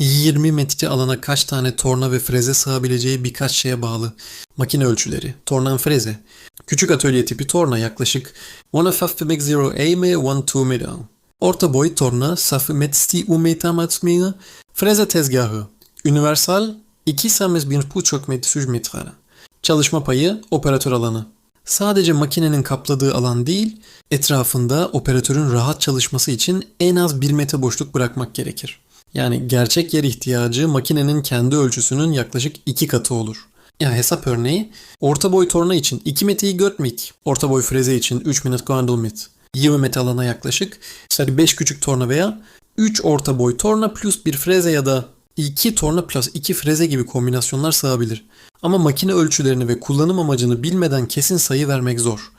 20 metre alana kaç tane torna ve freze sığabileceği birkaç şeye bağlı. Makine ölçüleri, torna freze. Küçük atölye tipi torna yaklaşık 1,5 m 1,2 meter. Orta boy torna safı metsti u meter matmina. Freze tezgahı. Universal 2 sames 1,5 metre metre. Çalışma payı operatör alanı. Sadece makinenin kapladığı alan değil, etrafında operatörün rahat çalışması için en az 1 metre boşluk bırakmak gerekir. Yani gerçek yer ihtiyacı makinenin kendi ölçüsünün yaklaşık 2 katı olur. Ya hesap örneği, orta boy torna için 2 metreyi götmek, orta boy freze için 3 minut gondolmet. 20 metre alana yaklaşık, işte 5 küçük torna veya 3 orta boy torna plus bir freze ya da 2 torna plus 2 freze gibi kombinasyonlar sığabilir. Ama makine ölçülerini ve kullanım amacını bilmeden kesin sayı vermek zor.